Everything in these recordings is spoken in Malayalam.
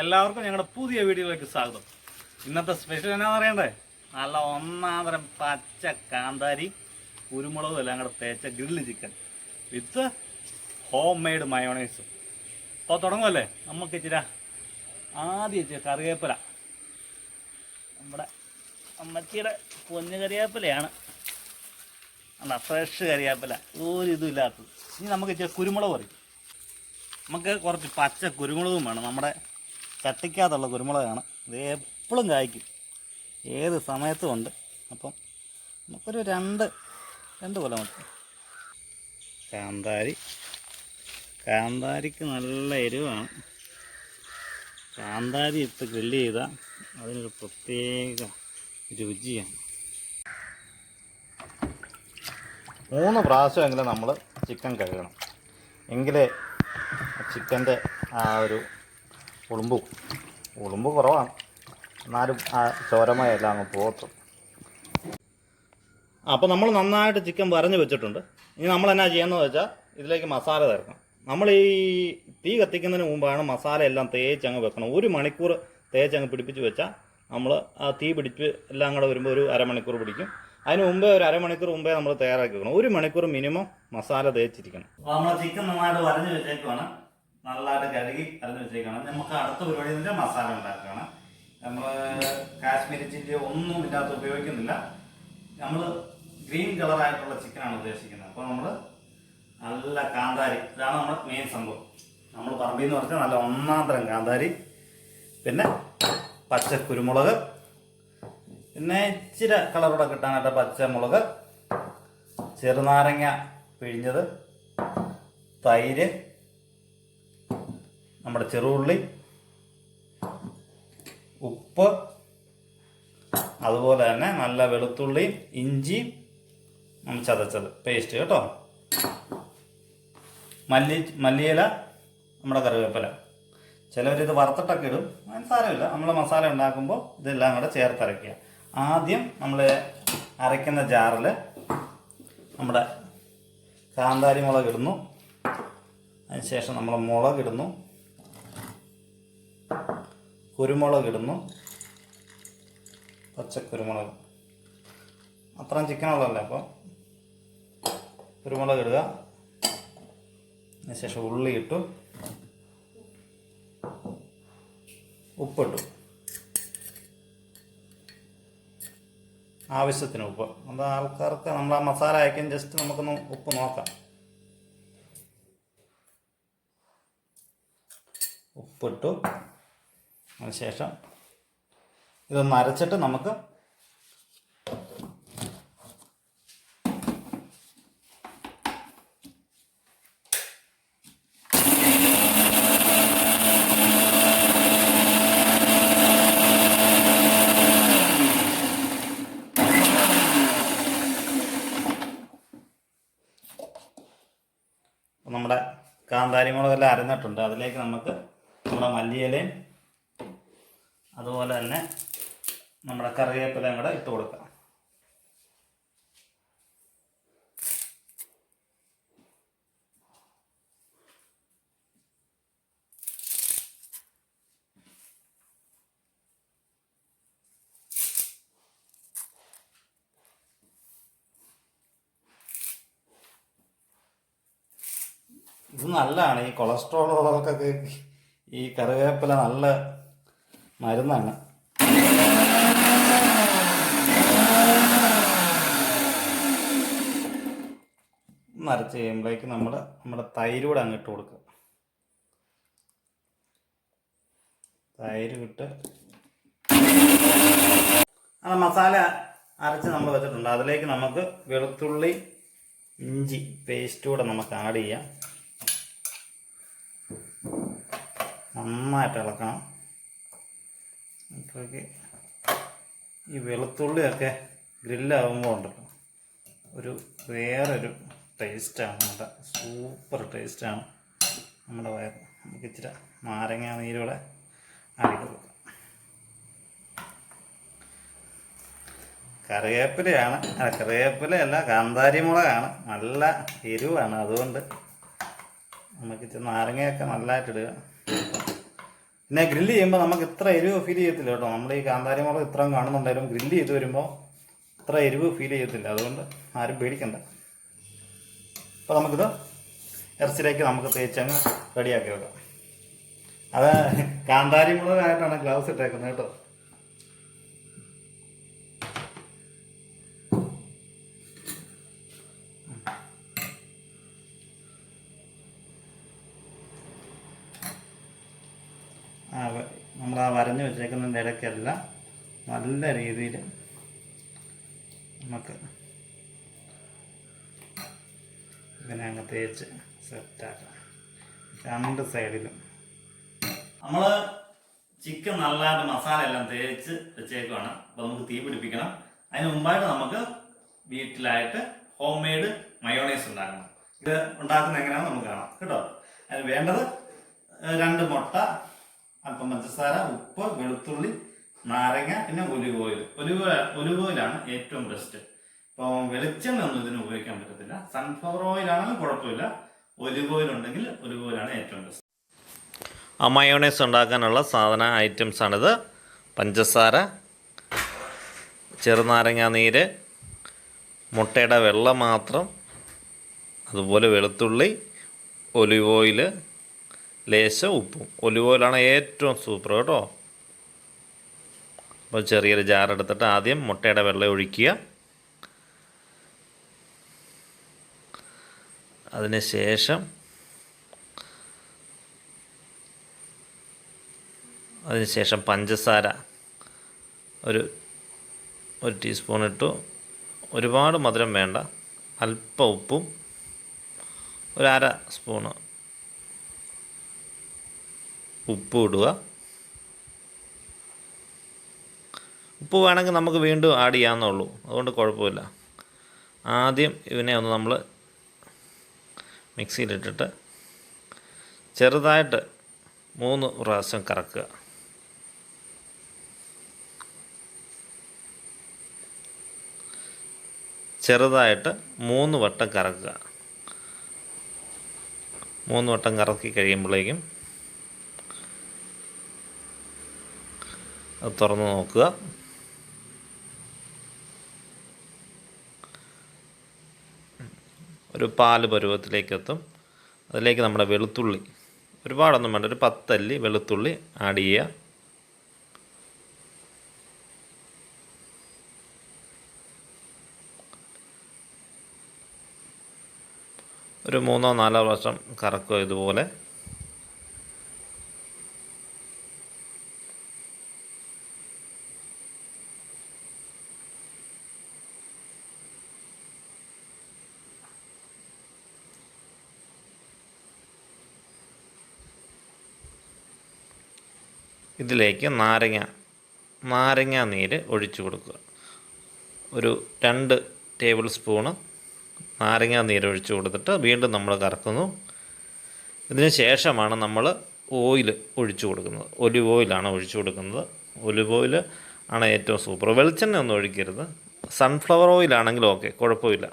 എല്ലാവർക്കും ഞങ്ങളുടെ പുതിയ വീഡിയോയിലേക്ക് സ്വാഗതം. ഇന്നത്തെ സ്പെഷ്യൽ എന്നാന്ന് പറയണ്ടേ? നല്ല ഒന്നാന്തരം പച്ച കാന്താരി കുരുമുളകും എല്ലാം കൂടെ തേച്ച grill chicken with home made mayonnaise അപ്പോൾ തുടങ്ങുമല്ലേ നമുക്ക് ഇച്ചിരി ആദ്യം ഇച്ചിരി കറിവേപ്പില. നമ്മുടെ അമ്മച്ചിയുടെ പൊന്നു കറിവേപ്പിലയാണ്. അല്ല ഫ്രഷ് കറിവേപ്പില. ഒരു ഇതും ഇല്ലാത്തത്. ഇനി നമുക്ക് ഇച്ചിരി കുരുമുളക് പറിക്കും നമുക്ക് കുറച്ച് പച്ച കുരുമുളകും വേണം. നമ്മുടെ ചട്ടിക്കകത്തുള്ള കുരുമുളകാണ് ഇത് എപ്പോഴും കായ്ക്കും. ഏത് സമയത്തും ഉണ്ട്. അപ്പം നമുക്കൊരു രണ്ട് രണ്ട് കൊല്ലം മതി കാന്താരി. കാന്താരിക്ക് നല്ല എരിവാണ്. കാന്താരി ഇട്ട് ഗ്രില്ല് ചെയ്താൽ അതിനൊരു പ്രത്യേക രുചിയാണ്. മൂന്ന് പ്രാവശ്യമെങ്കിലും നമ്മൾ ചിക്കൻ കഴുകണം. എങ്കിലേ ചിക്കന്റെ ആ ഒരു ഉളുമ്പ്. ഉളുമ്പ് കുറവാണ്. എന്നാലും ആ ചോരമയെല്ലാം അങ്ങ് പോകത്തും. അപ്പോൾ നമ്മൾ നന്നായിട്ട് ചിക്കൻ വരഞ്ഞ് വെച്ചിട്ടുണ്ട്. ഇനി നമ്മൾ എന്നാ ചെയ്യുന്നത് വെച്ചാൽ ഇതിലേക്ക് മസാല ചേർക്കണം. നമ്മൾ ഈ തീ കത്തിക്കുന്നതിന് മുമ്പാണ് മസാല എല്ലാം തേച്ച് അങ്ങ് വെക്കണം. ഒരു മണിക്കൂർ തേച്ച് അങ്ങ് പിടിപ്പിച്ച് വെച്ചാൽ നമ്മൾ ആ തീ പിടിച്ച് എല്ലാം കൂടെ വരുമ്പോൾ ഒരു അരമണിക്കൂർ പിടിക്കും. അതിന് മുമ്പേ ഒരു അരമണിക്കൂർ മുമ്പേ നമ്മൾ തയ്യാറാക്കി വെക്കണം ഒരു മണിക്കൂർ മിനിമം മസാല തേച്ചിരിക്കണം. അപ്പോൾ നമ്മൾ ചിക്കൻ നന്നായിട്ട് വരഞ്ഞു വെച്ചേക്കുവാണ്. നല്ലതായിട്ട് കഴുകി അരഞ്ഞു വെച്ചേക്കാണ് നമുക്ക് അടുത്ത പരിപാടി മസാല ഉണ്ടാക്കുകയാണ് നമ്മൾ കാശ്മീരി ചില്ലി ഒന്നും ഇതിനകത്ത് ഉപയോഗിക്കുന്നില്ല. നമ്മൾ ഗ്രീൻ കളറായിട്ടുള്ള ചിക്കനാണ് ഉദ്ദേശിക്കുന്നത്. അപ്പോൾ നമ്മൾ നല്ല കാന്താരി. ഇതാണ് നമ്മുടെ മെയിൻ സംഭവം. നമ്മൾ പറമ്പിൽ എന്ന് പറഞ്ഞാൽ നല്ല ഒന്നാം തരം കാന്താരി. പിന്നെ പച്ച കുരുമുളക് പിന്നെ ഇച്ചിരി കളറൂടെ കിട്ടാനായിട്ട് പച്ചമുളക് ചെറുനാരങ്ങ പിഴിഞ്ഞത് തൈര് നമ്മുടെ ചെറുള്ളി ഉപ്പ് അതുപോലെ തന്നെ നല്ല വെളുത്തുള്ളി ഇഞ്ചി നമ്മൾ ചതച്ചത്. പേസ്റ്റ് കേട്ടോ. മല്ലി മല്ലിയില നമ്മുടെ കറിവേപ്പില. ചിലവരിത് വറുത്തിട്ടൊക്കെ ഇടും. അതിന് സാരമില്ല. നമ്മൾ മസാല ഉണ്ടാക്കുമ്പോൾ ഇതെല്ലാം കൂടെ ചേർത്തരയ്ക്കുക. ആദ്യം നമ്മൾ അരയ്ക്കുന്ന ജാറിൽ നമ്മുടെ കാന്താരി മുളക് ഇടുന്നു. അതിനുശേഷം നമ്മൾ മുളക് ഇടുന്നു. കുരുമുളക് ഇടുന്നു. പച്ചക്കുരുമുളക്. അത്രയും ചിക്കനുള്ളതല്ലേ അപ്പോൾ കുരുമുളക് ഇടുക. അതിനുശേഷം ഉള്ളി ഇട്ടു. ഉപ്പിട്ടു. ആവശ്യത്തിന് ഉപ്പ്. അത് ആൾക്കാർക്ക് നമ്മൾ ആ മസാല അയക്കാൻ ജസ്റ്റ് നമുക്കൊന്ന് ഉപ്പ് നോക്കാം. ഉപ്പിട്ടു. അതിനുശേഷം ഇതൊന്ന് അരച്ചിട്ട് നമുക്ക് നമ്മുടെ കാന്താരി മുളകെല്ലാം അരഞ്ഞിട്ടുണ്ട് അതിലേക്ക് നമുക്ക് നമ്മുടെ മല്ലിയിലയും അതുപോലെ തന്നെ നമ്മുടെ കറിവേപ്പിലയും കൂടെ ഇട്ട് കൊടുക്കാം ഇത് നല്ലതാണ്. ഈ കൊളസ്ട്രോൾ ഉള്ളവർക്കൊക്കെ ഈ കറിവേപ്പില നല്ല മരുന്നാണ്. നരച്ച് കഴിയുമ്പോഴേക്ക് നമ്മൾ നമ്മുടെ തൈരൂടെ അങ്ങിട്ട് കൊടുക്കുക. തൈര് ഇട്ട് ആ മസാല അരച്ച് നമ്മൾ വെച്ചിട്ടുണ്ട്. അതിലേക്ക് നമുക്ക് വെളുത്തുള്ളി ഇഞ്ചി പേസ്റ്റ് കൂടെ നമുക്ക് ആഡ് ചെയ്യാം. നന്നായിട്ട് ഇളക്കണം. അപ്പോഴേക്ക് ഈ വെളുത്തുള്ളിയൊക്കെ ഗ്രില്ലാകുമ്പോൾ ഉണ്ടല്ലോ. ഒരു വേറൊരു ടേസ്റ്റാണ് നമ്മുടെ സൂപ്പർ ടേസ്റ്റാണ് നമ്മുടെ വയർ നമുക്ക് ഇച്ചിരി നാരങ്ങ നീരോടെ അടിക്കുന്നത് കൊടുക്കാം. കറിവേപ്പിലയാണ് അല്ല കറിവേപ്പിലയല്ല കാന്താരി മുളകാണ് നല്ല എരിവാണ് അതുകൊണ്ട് നമുക്ക് ഇച്ചിരി നാരങ്ങയൊക്കെ നല്ലതായിട്ട് ഇടുക പിന്നെ ഗ്രില്ല് ചെയ്യുമ്പോൾ നമുക്ക് ഇത്ര എരിവ് ഫീൽ ചെയ്യത്തില്ല കേട്ടോ. നമ്മൾ ഈ കാന്താരി മുളക് ഇത്രയും കാണുന്നുണ്ടായാലും ഗ്രില്ല് ചെയ്ത് വരുമ്പോൾ ഇത്ര എരിവ് ഫീൽ ചെയ്യത്തില്ല. അതുകൊണ്ട് ആരും പേടിക്കണ്ട. അപ്പോൾ നമുക്കിത് ഇറച്ചിലേക്ക് നമുക്ക് തേച്ചങ്ങ് റെഡിയാക്കി വെക്കാം. അത് കാന്താരി മുളകായിട്ടാണ് ഗ്ലൗസ് ഇട്ടേക്കുന്നത് കേട്ടോ. വരഞ്ഞ് വെച്ചേക്കുന്ന നിരക്കെല്ലാം നല്ല രീതിയിൽ നമുക്ക് ഇതിനെ അങ്ങ് തേച്ച് സെറ്റാക്കാം രണ്ട് സൈഡിലും. നമ്മൾ ചിക്കൻ നല്ലതായിട്ട് മസാല എല്ലാം തേച്ച് വെച്ചേക്കുവാണ്. അപ്പോൾ നമുക്ക് തീ പിടിപ്പിക്കണം. അതിന് മുമ്പായിട്ട് നമുക്ക് വീട്ടിലായിട്ട് ഹോം മെയ്ഡ് മയോണൈസ് ഉണ്ടാക്കണം. ഇത് ഉണ്ടാക്കുന്നത് എങ്ങനെയാണെന്ന് നമുക്ക് കാണാം. കേട്ടോ? അതിന് വേണ്ടത് രണ്ട് മുട്ട അല്പം പഞ്ചസാര ഉപ്പ് വെളുത്തുള്ളി നാരങ്ങ പിന്നെ ഒലിവ് ഓയിൽ. ഒലിവ് ഒലിവ് ഓയിലാണ് ഏറ്റവും ബെസ്റ്റ് ഇപ്പോൾ വെളിച്ചെണ്ണ ഒന്നും ഇതിന് ഉപയോഗിക്കാൻ പറ്റത്തില്ല. സൺഫ്ലവർ ഓയിലാണെങ്കിലും കുഴപ്പമില്ല. ഒലിവ് ഓയിൽ ഉണ്ടെങ്കിൽ ഒലിവ് ഓയിലാണ് ഏറ്റവും ബെസ്റ്റ് മയോണൈസ് ഉണ്ടാക്കാനുള്ള സാധന ഐറ്റംസ് ആണിത്. പഞ്ചസാര ചെറുനാരങ്ങ നീര് മുട്ടയുടെ വെള്ളം മാത്രം അതുപോലെ വെളുത്തുള്ളി ഒലിവ് ഓയിൽ ലേശം ഉപ്പും. ഒലിവ് ഓയിലാണ് ഏറ്റവും സൂപ്പർ കേട്ടോ. അപ്പോൾ ചെറിയൊരു ജാർ എടുത്തിട്ട് ആദ്യം മുട്ടയുടെ വെള്ളം ഒഴിക്കുക. അതിന് ശേഷം അതിനുശേഷം പഞ്ചസാര ഒരു ഒരു ടീസ്പൂൺ ഇട്ടു. ഒരുപാട് മധുരം വേണ്ട. അല്പ ഉപ്പും. ഒരു അര സ്പൂണ് ഉപ്പ് ഇടുക. ഉപ്പ് വേണമെങ്കിൽ നമുക്ക് വീണ്ടും ആഡ് ചെയ്യാമെന്നുള്ളൂ അതുകൊണ്ട് കുഴപ്പമില്ല. ആദ്യം ഇതിനെ ഒന്ന് നമ്മൾ മിക്സിയിലിട്ടിട്ട് ചെറുതായിട്ട് മൂന്ന് പ്രാവശ്യം കറക്കുക. ചെറുതായിട്ട് മൂന്ന് വട്ടം കറക്കുക. മൂന്ന് വട്ടം കറക്കി കഴിയുമ്പോഴേക്കും തുറന്ന് നോക്കുക. ഒരു പാൽ പരുവത്തിലേക്ക് എത്തും അതിലേക്ക് നമ്മുടെ വെളുത്തുള്ളി. ഒരുപാടൊന്നും വേണ്ട. ഒരു പത്തല്ലി വെളുത്തുള്ളി ആഡ് ചെയ്യുക. ഒരു മൂന്നോ നാലോ വർഷം കറക്കുക ഇതുപോലെ. ഇതിലേക്ക് നാരങ്ങ നാരങ്ങ നീര് ഒഴിച്ചു കൊടുക്കുക. ഒരു രണ്ട് ടേബിൾ സ്പൂണ് നാരങ്ങ നീര് ഒഴിച്ചു കൊടുത്തിട്ട് വീണ്ടും നമ്മൾ കറക്കുന്നു. ഇതിന് ശേഷമാണ് നമ്മൾ ഓയിൽ ഒഴിച്ചു കൊടുക്കുന്നത്. ഒലിവ് ഓയിലാണ് ഒഴിച്ചു കൊടുക്കുന്നത്. ഒലിവ് ഓയിൽ ആണ് ഏറ്റവും സൂപ്പർ. വെളിച്ചെണ്ണ ഒന്നും ഒഴിക്കരുത്. സൺഫ്ലവർ ഓയിലാണെങ്കിലും ഓക്കെ കുഴപ്പമില്ല.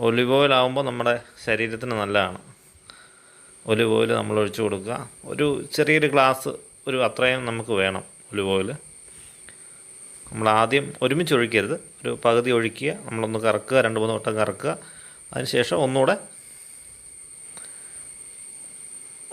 ഒലിവ് ഓയിലാവുമ്പോൾ നമ്മുടെ ശരീരത്തിന് നല്ലതാണ്. ഒലിവ് ഓയിൽ നമ്മൾ ഒഴിച്ചു കൊടുക്കുക. ഒരു ചെറിയൊരു ഗ്ലാസ് ഒരു അത്രയും നമുക്ക് വേണം ഒലിവ് ഓയിൽ നമ്മൾ ആദ്യം ഒരുമിച്ച് ഒഴിക്കരുത്. ഒരു പകുതി ഒഴിക്കുക. നമ്മളൊന്ന് കറക്കുക. രണ്ട് മൂന്ന് വട്ടം കറക്കുക. അതിനുശേഷം ഒന്നുകൂടെ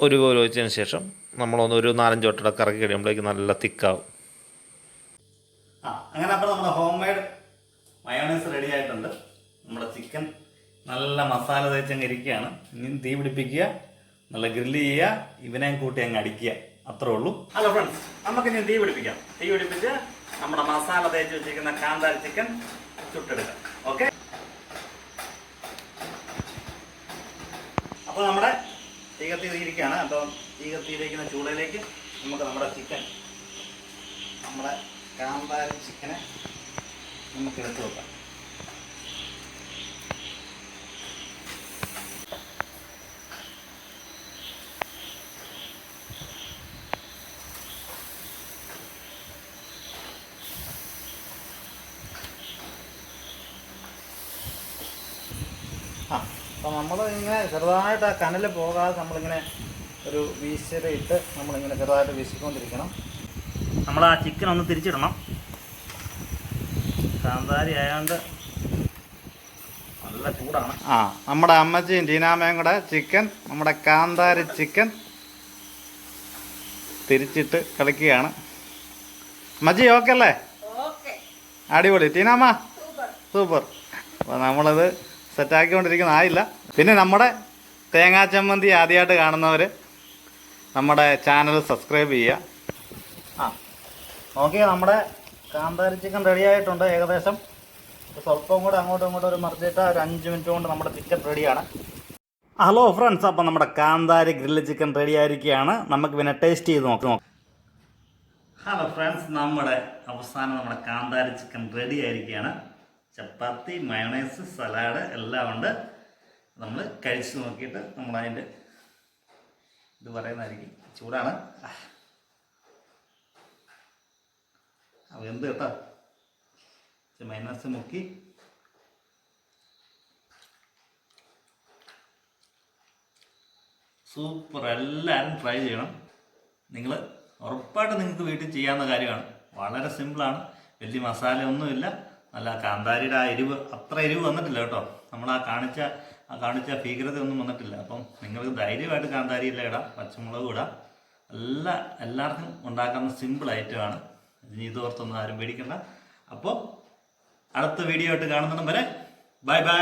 ഒരു ഓയിൽ ഒഴിച്ചതിന് ശേഷം നമ്മളൊന്ന് ഒരു നാലഞ്ച് വട്ടം കറക്കി കഴിയുമ്പോഴേക്ക് നല്ല തിക്കാവും. ആ അങ്ങനെ അപ്പോൾ നമ്മുടെ ഹോം മെയ്ഡ് മയോണൈസ് റെഡി ആയിട്ടുണ്ട്. നമ്മുടെ ചിക്കൻ നല്ല മസാല തേച്ചങ്ങ് ഇരിക്കുകയാണ്. ഇനി തീ പിടിപ്പിക്കുക. നല്ല ഗ്രില്ല് ചെയ്യുക ഇവനെയും കൂട്ടി അങ്ങ് അടിക്കുക. അത്രേ ഉള്ളൂ. ഹലോ ഫ്രണ്ട്സ് നമുക്ക് ഇനി തീ പിടിപ്പിക്കാം. തീ പിടിപ്പിച്ച് നമ്മുടെ മസാല തേച്ച് വെച്ചിരിക്കുന്ന കാന്താരി ചിക്കൻ ചുട്ടെടുക്കാം. ഓക്കെ അപ്പോൾ നമ്മുടെ തീ കത്തി ഇരിക്കുകയാണ്. അപ്പോൾ തീ കത്തിയിരിക്കുന്ന ചൂടയിലേക്ക് നമുക്ക് നമ്മുടെ ചിക്കൻ നമ്മുടെ കാന്താരി ചിക്കനെ നമുക്ക് എടുത്ത് വെക്കാം. അപ്പം നമ്മൾ ഇങ്ങനെ ചെറുതായിട്ട് ആ കനൽ പോകാതെ നമ്മളിങ്ങനെ ഒരു വീശിയിട്ട് നമ്മളിങ്ങനെ ചെറുതായിട്ട് വീശിക്കൊണ്ടിരിക്കണം. നമ്മൾ ആ ചിക്കൻ ഒന്ന് തിരിച്ചിടണം. കാന്താരി ആയതുകൊണ്ട് നല്ല ചൂടാണ്. ആ നമ്മുടെ അമ്മച്ചിയും ടീനാമയും കൂടെ ചിക്കൻ നമ്മുടെ കാന്താരി ചിക്കൻ തിരിച്ചിട്ട് കളിക്കുകയാണ്. അമ്മച്ചി ഓക്കെ അല്ലേ? അടിപൊളി. ടീനാമ സൂപ്പർ അപ്പോൾ നമ്മളത് സെറ്റാക്കിക്കൊണ്ടിരിക്കുന്ന ആയില്ല. പിന്നെ നമ്മുടെ തേങ്ങാ ചമ്മന്തി ആദ്യമായിട്ട് കാണുന്നവർ നമ്മുടെ ചാനൽ സബ്സ്ക്രൈബ് ചെയ്യുക. ആ ഓക്കെ നമ്മുടെ കാന്താരി ചിക്കൻ റെഡി ആയിട്ടുണ്ട് ഏകദേശം. സ്വല്പം കൂടെ അങ്ങോട്ടും ഇങ്ങോട്ടും ഒരു മറിച്ചിട്ട് ഒരു അഞ്ച് മിനിറ്റ് കൊണ്ട് നമ്മുടെ ചിക്കൻ റെഡിയാണ് ഹലോ ഫ്രണ്ട്സ് അപ്പം നമ്മുടെ കാന്താരി ഗ്രില്ല് ചിക്കൻ റെഡി ആയിരിക്കുകയാണ്. നമുക്ക് പിന്നെ ടേസ്റ്റ് ചെയ്ത് നോക്കാം ഹലോ ഫ്രണ്ട്സ് നമ്മുടെ അവസാനം നമ്മുടെ കാന്താരി ചിക്കൻ റെഡി ആയിരിക്കുകയാണ്. ചപ്പാത്തി മയണൈസ് സലാഡ് എല്ലാം ഉണ്ട്. നമ്മൾ കഴിച്ച് നോക്കിയിട്ട് നമ്മൾ അതിന്റെ ഇത് പറയുന്നതായിരിക്കും. ചൂടാണ്. എന്ത് കേട്ടോ? മൈനസ് മുക്കി. സൂപ്പർ. എല്ലാവരും ട്രൈ ചെയ്യണം. നിങ്ങൾ ഉറപ്പായിട്ട് നിങ്ങൾക്ക് വീട്ടിൽ ചെയ്യാവുന്ന കാര്യമാണ്. വളരെ സിമ്പിളാണ്. വലിയ മസാലയൊന്നുമില്ല. നല്ല കാന്താരിയുടെ ആ എരിവ് അത്ര എരിവ് വന്നിട്ടില്ല കേട്ടോ. നമ്മൾ ആ കാണിച്ച ആ കാണിച്ച ഭീകരത ഒന്നും വന്നിട്ടില്ല. അപ്പം നിങ്ങൾക്ക് ധൈര്യമായിട്ട് കാന്താരി ഇല്ല ഇടാം പച്ചമുളക് ഇടാം. എല്ലാ എല്ലാവർക്കും ഉണ്ടാക്കുന്ന സിമ്പിൾ ഐറ്റമാണ് ഇനി ഇതോർത്തൊന്നും ആരും പേടിക്കണ്ട. അപ്പോൾ അടുത്ത വീഡിയോ ആയിട്ട് കാണുന്നിടം വരെ ബൈ ബൈ